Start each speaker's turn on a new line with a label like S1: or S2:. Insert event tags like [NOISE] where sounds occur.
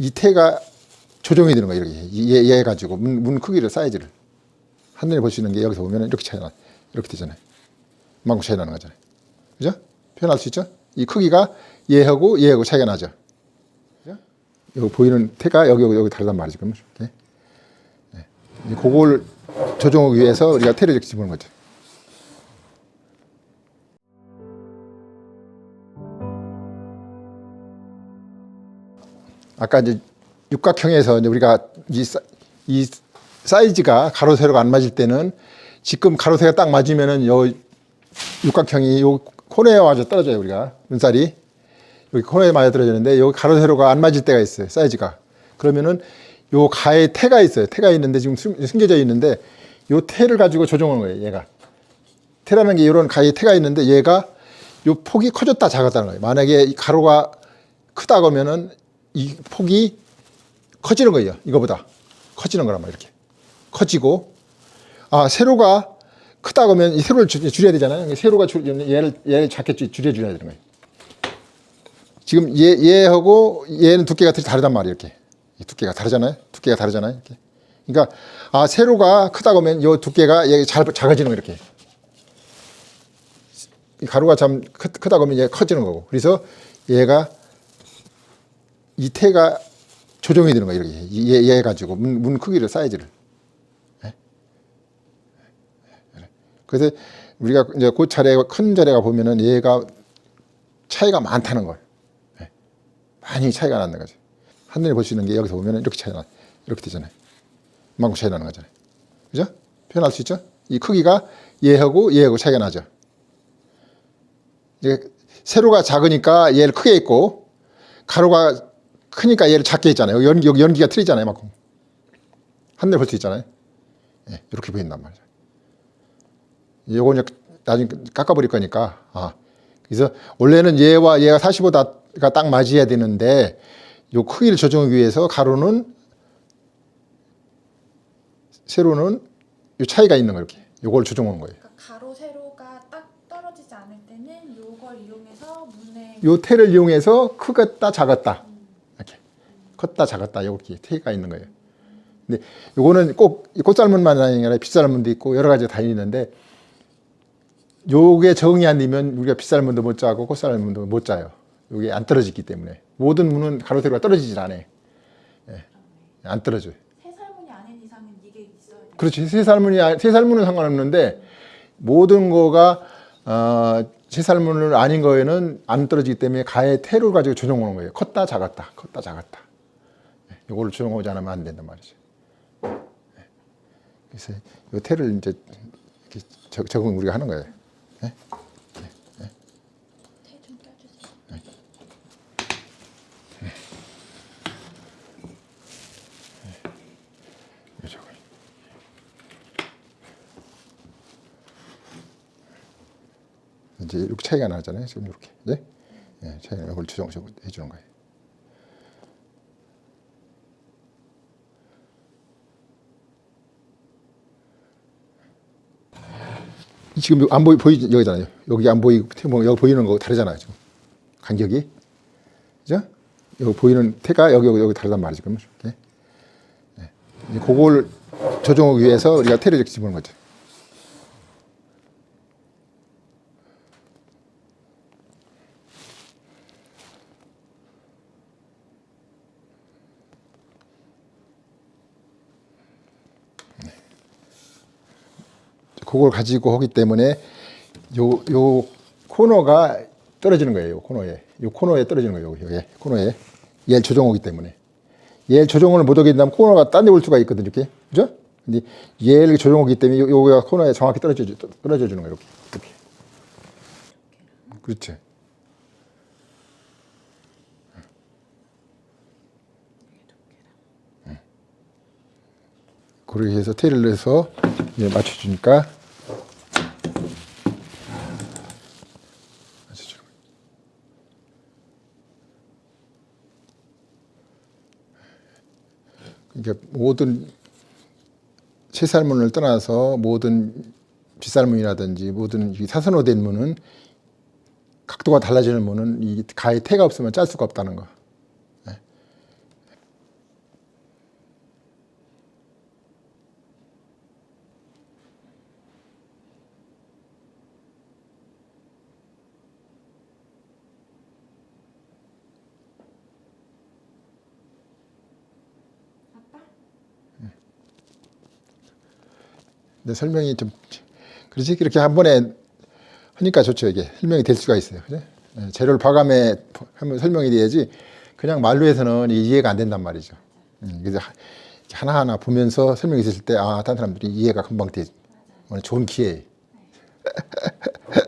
S1: 이 태가 조정이 되는 거예요. 이렇게 얘, 얘 가지고 문, 문 크기를 사이즈를 수 있는 게 여기서 보면 이렇게 차이 나 이렇게 되잖아요. 이만큼 차이 나는 거잖아요. 그죠? 표현할 수 있죠? 이 크기가 얘하고 얘하고 차이가 나죠. 그죠? 여기 보이는 태가 여기 여기, 여기 다르단 말이죠. 그러면 이렇게. 네. 이제 그걸 조정하기 위해서 우리가 태를 이렇게 집어넣는 거죠. 아까 이제 육각형에서 이제 우리가 이, 사, 이 사이즈가 가로 세로가 안 맞을 때는 지금 가로 세로가 딱 맞으면은 요 육각형이 요 코너에 맞아 떨어져요 우리가. 눈살이. 여기 코너에 맞아 떨어지는데 여기 가로 세로가 안 맞을 때가 있어요 사이즈가. 그러면은 요 가에 태가 있어요. 태가 있는데 지금 숨- 숨겨져 있는데 요 태를 가지고 조정하는 거예요 얘가. 태라는 게 이런 가에 태가 있는데 얘가 요 폭이 커졌다 작았다는 거예요. 만약에 이 가로가 크다 그러면은 이 폭이 커지는 거예요 이거보다 커지는 거란 말이에요 이렇게 커지고 아 세로가 크다 그러면 이 세로를 줄- 줄여야 되잖아요. 세로가 줄, 얘를 얘를 작게 줄- 줄여줘야 되는 거예요. 지금 얘 얘하고 얘는 두께가 다르단 말이에요. 이렇게 이 두께가 다르잖아요. 두께가 다르잖아요. 이렇게. 그러니까 아 세로가 크다 그러면 이 두께가 얘잘 작아지는 거 이렇게. 이 가루가 참 크, 크다 그러면 얘 커지는 거고. 그래서 얘가 이 태가 조정이 되는 거예요. 이렇게 얘, 얘 가지고 문, 문 크기를 사이즈를. 그래서 우리가 이제 그 차례가 큰 차례가 보면은 얘가 차이가 많다는 걸 예. 많이 차이가 나는 거죠. 한눈에 볼 수 있는 게 여기서 보면은 이렇게 차이 나 이렇게 되잖아요. 이만큼 차이 나는 거잖아요. 그죠? 표현할 수 있죠? 이 크기가 얘하고 얘하고 차이가 나죠. 이제 세로가 작으니까 얘를 크게 있고 가로가 크니까 얘를 작게 있잖아요. 연기 여기 연기가 틀리잖아요. 이만큼 한눈에 볼 수 있잖아요. 예, 이렇게 보인단 말이죠. 요거 이제 나중에 깎아버릴 거니까. 아. 그래서 원래는 얘와 얘가 45가 딱 맞아야 되는데 요 크기를 조정하기 위해서 가로는 세로는 요 차이가 있는 거 이렇게. 요걸 조정하는 거예요.
S2: 그러니까 가로 세로가 딱 떨어지지 않을 때는 요걸 이용해서 문에
S1: 요 태를 이용해서 크겠다 작았다 컸다 작았다 이렇게 태가 있는 거예요. 근데 요거는 꼭 꽃살문만 아니라 빗살문도 있고 여러 가지가 다 있는데 요게 적응이 안 되면 우리가 빗살문도 못 짜고 꽃살문도 못 짜요. 요게 안 떨어지기 때문에 모든 문은 가로 세로가 떨어지질 않아요. 예. 안 떨어져요.
S2: 세 살문이 아닌 이상은 이게 있어야 돼요.
S1: 그렇지. 세 살문이 세 살문은 상관없는데 모든 거가 어, 세 살문을 아닌 거에는 안 떨어지기 때문에 가의 태를 가지고 조정하는 거예요. 컸다 작았다, 컸다 작았다. 예, 이거를 조정하지 않으면 안 된단 말이죠. 예. 그래서 이 태를 이제 적응 우리가 하는 거예요. 이거 적응. 이제 이렇게 차이가 나잖아요. 지금 이렇게, 네? 예, 차이가 이걸 조정 해 주는 거예요. 지금 안 보이 보이 여기잖아요. 여기 안 보이고 뭐 여기 보이는 거 다르잖아요. 지금 간격이, 그죠? 여기 보이는 태가 여기 여기, 여기 다르단 말이죠. 그러면. 네. 그걸 조정하기 위해서 우리가 태를 집어넣는 거죠. 그걸 가지고 하기 때문에 요, 요 코너가 떨어지는 거예요. 요 코너에. 요 코너에 떨어지는 거예요. 여기 코너에. 얘를 조정하기 때문에. 얘를 조정을 못 하게 된다면 코너가 딴 데 올 수가 있거든요. 이렇게. 그죠? 근데 얘를 조정하기 때문에 요, 요가 코너에 정확히 떨어져, 주- 떨어져 주는 거예요. 이렇게. 이렇게. 그렇지. 그렇게 해서 내서 이제 맞춰주니까 맞춰주는 거예요. 그러니까 모든 새살문을 떠나서 모든 빗살문이라든지 모든 이 사선호된 문은 각도가 달라지는 문은 이 가에 태가 없으면 짤 수가 없다는 거. 근데 설명이 좀 그렇지 이렇게 한 번에 하니까 좋죠 이게 설명이 될 수가 있어요. 그죠? 예, 재료를 봐감에 하면 설명이 돼야지 그냥 말로 해서는 이해가 안 된단 말이죠. 음, 그래서 하- 하나하나 보면서 설명이 있을 때 아, 다른 사람들이 이해가 금방 되지. 오늘 좋은 기회. [LAUGHS]